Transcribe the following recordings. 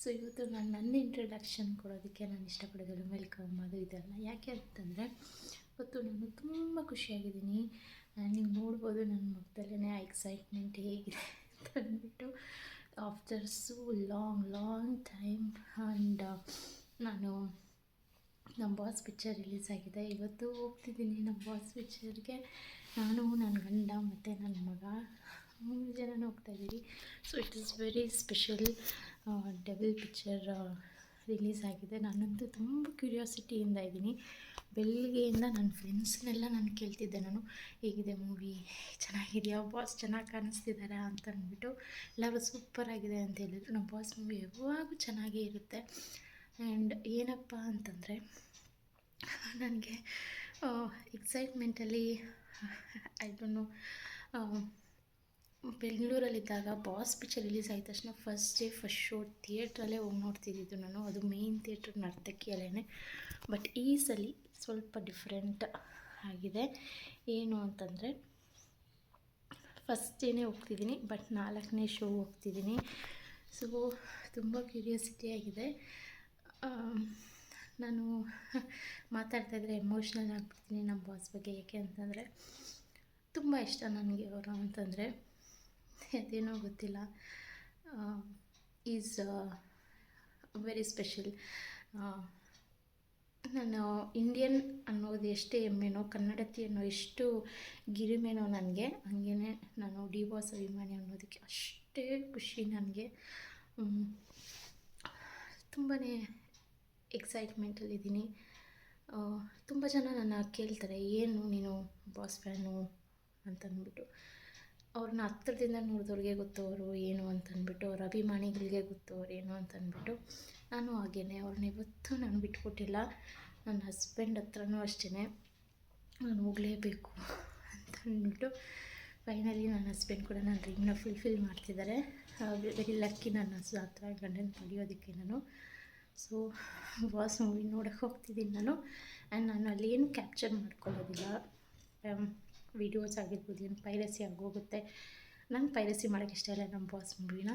So ಇವತ್ತು ನಾನು ನನ್ನ ಇಂಟ್ರಡಕ್ಷನ್ ಕೊಡೋದಕ್ಕೆ ನಾನು ಇಷ್ಟಪಡೋದು ವೆಲ್ಕಮ್ ಅದು ಇದೆಲ್ಲ. ಯಾಕೆ ಅಂತಂದರೆ, ಇವತ್ತು ನಾನು ತುಂಬ ಖುಷಿಯಾಗಿದ್ದೀನಿ. ನೀವು ನೋಡ್ಬೋದು ನನ್ನ ಮುಖದಲ್ಲೇ ಆ ಎಕ್ಸೈಟ್ಮೆಂಟ್ ಹೇಗಿದೆ ಅಂತ ಅಂದ್ಬಿಟ್ಟು after so long long time and ನಾನು ನಮ್ಮ ಬಾಸ್ ಪಿಕ್ಚರ್ ರಿಲೀಸ್ ಆಗಿದೆ. ಇವತ್ತು ಹೋಗ್ತಿದ್ದೀನಿ ನಮ್ಮ ಬಾಸ್ ಪಿಕ್ಚರ್ಗೆ ನಾನು, ನನ್ನ ಗಂಡ ಮತ್ತು ನನ್ನ ಮಗ. ಮೂರು ಜನ ಹೋಗ್ತಾ ಇದ್ದೀವಿ so it is very special Devil picture release ಆಗಿದೆ. ನಾನಂತೂ ತುಂಬ ಕ್ಯೂರಿಯಾಸಿಟಿಯಿಂದ ಇದ್ದೀನಿ. ಬೆಳಗ್ಗೆಯಿಂದ ನನ್ನ ಫ್ರೆಂಡ್ಸ್ನೆಲ್ಲ ನಾನು ಕೇಳ್ತಿದ್ದೆ ನಾನು. ಹೇಗಿದೆ ಮೂವಿ ಚೆನ್ನಾಗಿದೆಯಾ? ಬಾಸ್ ಚೆನ್ನಾಗಿ ಕಾಣಿಸ್ತಿದ್ದಾರೆ ಅಂತ ಅಂದ್ಬಿಟ್ಟು ಎಲ್ಲರೂ ಸೂಪರ್ ಆಗಿದೆ ಅಂತ ಹೇಳಿದ್ರು. ನಮ್ಮ ಬಾಸ್ ಮೂವಿ ಯಾವಾಗೂ ಚೆನ್ನಾಗೇ ಇರುತ್ತೆ. ಆ್ಯಂಡ್ ಏನಪ್ಪ ಅಂತಂದರೆ, ನನಗೆ ಎಕ್ಸೈಟ್ಮೆಂಟಲ್ಲಿ ಐ ಡೋಂಟ್ ನೋ ಬೆಂಗಳೂರಲ್ಲಿದ್ದಾಗ ಬಾಸ್ ಪಿಕ್ಚರ್ ರಿಲೀಸ್ ಆದ ತಕ್ಷಣ ಫಸ್ಟ್ ಡೇ ಫಸ್ಟ್ ಶೋ ಥಿಯೇಟ್ರಲ್ಲೇ ಹೋಗಿ ನೋಡ್ತಿದ್ದಿದ್ದು ನಾನು. ಅದು ಮೇಯ್ನ್ ಥಿಯೇಟ್ರ್ ನರ್ತಕಿಯಲ್ಲೇ ಬಟ್ ಈ ಸಲ ಸ್ವಲ್ಪ ಡಿಫ್ರೆಂಟ್ ಆಗಿದೆ. ಏನು ಅಂತಂದರೆ ಫಸ್ಟ್ ಡೇನೇ ಹೋಗ್ತಿದ್ದೀನಿ ಬಟ್ ನಾಲ್ಕನೇ ಶೋ ಹೋಗ್ತಿದ್ದೀನಿ. ಸೊ ತುಂಬ ಕ್ಯೂರಿಯಾಸಿಟಿ ಆಗಿದೆ. ನಾನು ಮಾತಾಡ್ತಾ ಮಾತಾಡ್ತಾಯಿದ್ರೆ ಎಮೋಷ್ನಲ್ ಆಗ್ಬಿಡ್ತೀನಿ ನಮ್ಮ ಬಾಸ್ ಬಗ್ಗೆ. ಏಕೆ ಅಂತಂದರೆ, ತುಂಬ ಇಷ್ಟ ನನಗೆ ಅವರು ಅಂತಂದರೆ ಅದೇನೋ ಗೊತ್ತಿಲ್ಲ. Is very special. ನಾನು ಇಂಡಿಯನ್ ಅನ್ನೋದು ಎಷ್ಟೇ ಹೆಮ್ಮೆನೋ, ಕನ್ನಡತಿ ಅನ್ನೋ ಎಷ್ಟು ಗಿರಿಮೆನೋ ನನಗೆ ಹಂಗೇ ನಾನು ಡಿ ಬಾಸ್ ಅಭಿಮಾನಿ ಅನ್ನೋದಕ್ಕೆ ಅಷ್ಟೇ ಖುಷಿ ನನಗೆ. ತುಂಬಾ ಎಕ್ಸೈಟ್ಮೆಂಟಲ್ಲಿದ್ದೀನಿ ತುಂಬ ಜನ ನನ್ನ ಕೇಳ್ತಾರೆ, ಏನು ನೀನು ಬಾಸ್ ಫ್ಯಾನು? ಅಂತಂದ್ಬಿಟ್ಟು. ಅವ್ರನ್ನ ಹತ್ತಿರದಿಂದ ನೋಡಿದವ್ರಿಗೆ ಗೊತ್ತು ಅವರು ಏನು ಅಂತಂದ್ಬಿಟ್ಟು ಅವ್ರ ಅಭಿಮಾನಿಗಳಿಗೆ ಗೊತ್ತು ಅವ್ರು ಏನು ಅಂತಂದ್ಬಿಟ್ಟು ನಾನು ಹಾಗೇ ಅವ್ರನ್ನ ಇವತ್ತು ನಾನು ಬಿಟ್ಕೊಟ್ಟಿಲ್ಲ. ನನ್ನ ಹಸ್ಬೆಂಡ್ ಹತ್ರನೂ ಅಷ್ಟೇ ನಾನು ಹೋಗಲೇಬೇಕು ಅಂತ ಅಂದ್ಬಿಟ್ಟು ಫೈನಲಿ ನನ್ನ ಹಸ್ಬೆಂಡ್ ಕೂಡ ನನ್ನ ಡ್ರೀಮ್ನ ಫುಲ್ಫಿಲ್ ಮಾಡ್ತಿದ್ದಾರೆ ವೆರಿ ಲಕ್ಕಿ ನನ್ನ ಹತ್ರ ಗಂಡನ ಪಡೆಯೋದಕ್ಕೆ ನಾನು. ಸೊ ಬಾಸ್ ಮೂವಿ ನೋಡೋಕ್ಕೆ ಹೋಗ್ತಿದ್ದೀನಿ ನಾನು. ಆ್ಯಂಡ್ ನಾನು ಅಲ್ಲಿ ಏನು ಕ್ಯಾಪ್ಚರ್ ಮಾಡ್ಕೊಳ್ಳೋದಿಲ್ಲ ವೀಡಿಯೋಸ್ ಆಗಿರ್ಬೋದು ಏನು ಪೈರಸಿ ಆಗೋಗುತ್ತೆ. ನಂಗೆ ಪೈರಸಿ ಮಾಡೋಕ್ಕೆ ಇಷ್ಟ ಇಲ್ಲ ನಮ್ಮ ಬಾಸ್ ಮೂವಿನ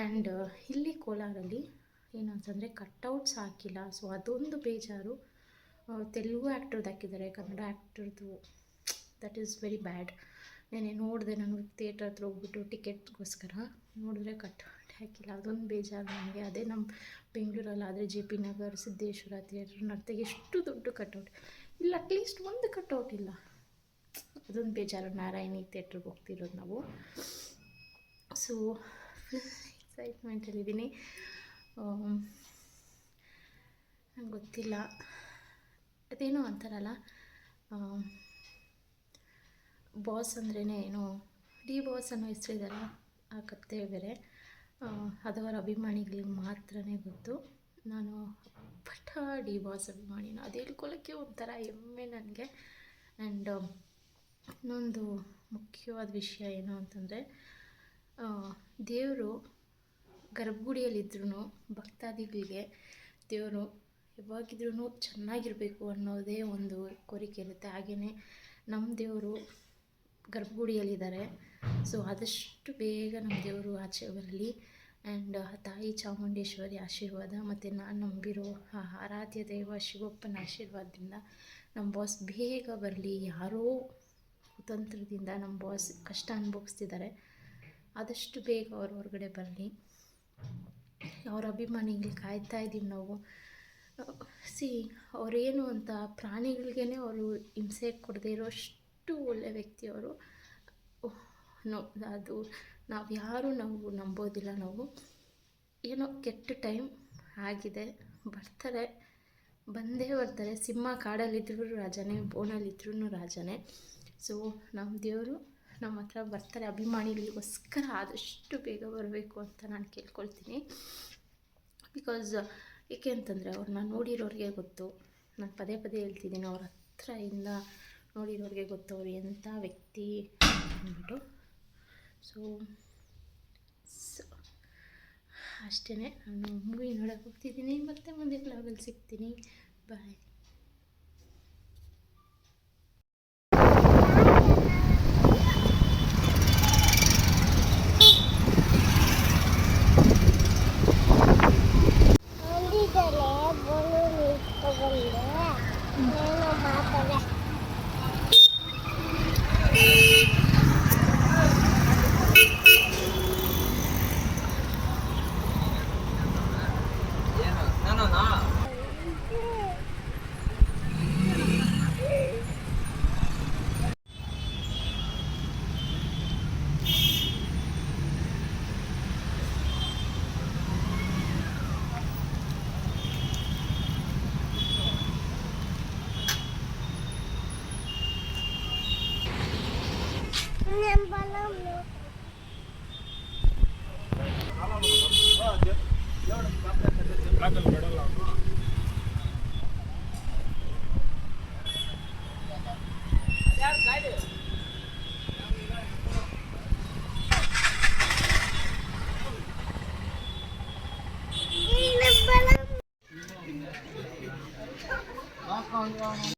ಆ್ಯಂಡ್ ಇಲ್ಲಿ ಕೋಲಾರಲ್ಲಿ ಏನು ಅಂತಂದರೆ ಕಟ್ಔಟ್ಸ್ ಹಾಕಿಲ್ಲ. ಸೊ ಅದೊಂದು ಬೇಜಾರು. ತೆಲುಗು ಆ್ಯಕ್ಟ್ರದ್ದು ಹಾಕಿದ್ದಾರೆ, ಕನ್ನಡ ಆ್ಯಕ್ಟ್ರದ್ದು ದಟ್ ಈಸ್ ವೆರಿ ಬ್ಯಾಡ್ ನೆನೆ ನೋಡಿದೆ ನಾನು ಥಿಯೇಟರ್ ಹತ್ರ ಹೋಗ್ಬಿಟ್ಟು ಟಿಕೆಟ್ಗೋಸ್ಕರ ನೋಡಿದ್ರೆ ಕಟ್ ಹಾಕಿಲ್ಲ. ಅದೊಂದು ಬೇಜಾರು ನನಗೆ. ಅದೇ ನಮ್ಮ ಬೆಂಗಳೂರಲ್ಲಿ, ಆದರೆ J P Nagar, Siddeshwara theatre ನಡ್ತೆಗೆ ಎಷ್ಟು ದೊಡ್ಡ ಕಟ್ಔಟ್ ಇಲ್ಲ ಅಟ್ಲೀಸ್ಟ್ ಒಂದು ಕಟ್ಔಟ್ ಇಲ್ಲ. ಅದೊಂದು ಬೇಜಾರು. ನಾರಾಯಣಿ ಥಿಯೇಟ್ರಿಗೆ ಹೋಗ್ತಿರೋದು ನಾವು. ಸೊ ಎಕ್ಸೈಟ್ಮೆಂಟಲ್ಲಿದ್ದೀನಿ ನಂಗೆ ಗೊತ್ತಿಲ್ಲ. ಅದೇನೋ ಅಂತಾರಲ್ಲ ಬಾಸ್ ಅಂದ್ರೇ ಏನೋ ಡಿ ಬಾಸ್ ಅನ್ನೋ ಹೆಸರಿದೆಲ್ಲ ಆ ಕತೆ ಬೇರೆ. ಅದವರ ಅಭಿಮಾನಿಗಳಿಗೆ ಮಾತ್ರನೇ ಗೊತ್ತು. ನಾನು ಪಠ ಡಿ ಬಾಸ್ ಅಭಿಮಾನಿನ. ಅದು ಹೇಳ್ಕೊಳ್ಳೋಕ್ಕೆ ಒಂಥರ ಹೆಮ್ಮೆ ನನಗೆ. ಆ್ಯಂಡ್ ಇನ್ನೊಂದು ಮುಖ್ಯವಾದ ವಿಷಯ ಏನು ಅಂತಂದರೆ ದೇವರು ಗರ್ಭಗುಡಿಯಲ್ಲಿದ್ರೂ ಭಕ್ತಾದಿಗಳಿಗೆ ದೇವರು ಯಾವಾಗಿದ್ರೂ ಚೆನ್ನಾಗಿರಬೇಕು ಅನ್ನೋದೇ ಒಂದು ಕೋರಿಕೆ ಇರುತ್ತೆ. ಹಾಗೆಯೇ ನಮ್ಮ ದೇವರು ಗರ್ಭಗುಡಿಯಲ್ಲಿದ್ದಾರೆ, ಸೊ ಆದಷ್ಟು ಬೇಗ ನಮ್ಮ ದೇವರು ಆಚೆ ಬರಲಿ. ಆ್ಯಂಡ್ ತಾಯಿ ಚಾಮುಂಡೇಶ್ವರಿ ಆಶೀರ್ವಾದ ಮತ್ತು ನಾನು ನಂಬಿರೋ ಆ ಆರಾಧ್ಯ ದೈವ ಶಿವಪ್ಪನ ಆಶೀರ್ವಾದದಿಂದ ನಮ್ಮ ಬಾಸ್ ಬೇಗ ಬರಲಿ. ಯಾರೋ ಕುತಂತ್ರದಿಂದ ನಮ್ಮ ಬಾಸ್ ಕಷ್ಟ ಅನುಭವಿಸ್ತಿದ್ದಾರೆ. ಆದಷ್ಟು ಬೇಗ ಅವ್ರ ಹೊರಗಡೆ ಬರಲಿ. ಅವ್ರ ಅಭಿಮಾನಿಗಳು ಕಾಯ್ತಾ ಇದ್ದೀವಿ ನಾವು. ಸಿ, ಅವರೇನು ಅಂತ ಪ್ರಾಣಿಗಳಿಗೇ ಅವರು ಹಿಂಸೆ ಕೊಡದೇ ಇರೋ ಅಷ್ಟು ಒಳ್ಳೆಯ ವ್ಯಕ್ತಿ ಅವರು. ನೋ, ಅದು ನಾವು ಯಾರೂ ನಾವು ನಂಬೋದಿಲ್ಲ ನಾವು. ಏನೋ ಕೆಟ್ಟ ಟೈಮ್ ಆಗಿದೆ. ಬರ್ತಾರೆ. ಬಂದೇ ಬರ್ತಾರೆ. ಸಿಂಹ ಕಾಡಲ್ಲಿದ್ದರೂ ರಾಜನೇ, ಬೋನಲ್ಲಿದ್ರೂ ರಾಜನೇ. ಸೊ ನಮ್ಮ ದೇವರು ನಮ್ಮ ಹತ್ರ ಬರ್ತಾರೆ ಅಭಿಮಾನಿಗಳಿಗೋಸ್ಕರ ಆದಷ್ಟು ಬೇಗ ಬರಬೇಕು ಅಂತ ನಾನು ಕೇಳ್ಕೊಳ್ತೀನಿ. ಬಿಕಾಸ್ ಏಕೆ ಅಂತಂದರೆ ಅವ್ರನ್ನ ನೋಡಿರೋರಿಗೆ ಗೊತ್ತು. ನಾನು ಪದೇ ಪದೇ ಹೇಳ್ತಿದ್ದೀನಿ, ಅವ್ರ ಹತ್ರ ಇಂದ ನೋಡಿರೋರಿಗೆ ಗೊತ್ತು ಅವ್ರು ಎಂಥ ವ್ಯಕ್ತಿ ಅಂದ್ಬಿಟ್ಟು. ಸೊ ಅಷ್ಟೇ ನಾನು ಮೂವಿ ನೋಡೋಕೆ ಹೋಗ್ತಿದ್ದೀನಿ, ಮತ್ತೆ ಮುಂದೆ ಬ್ಲಾಗಲ್ಲಿ ಸಿಗ್ತೀನಿ. ಬಾಯ್ ಬ್ಲಾಕಲ್ಲಿ ಬಿಡಲ್ಲ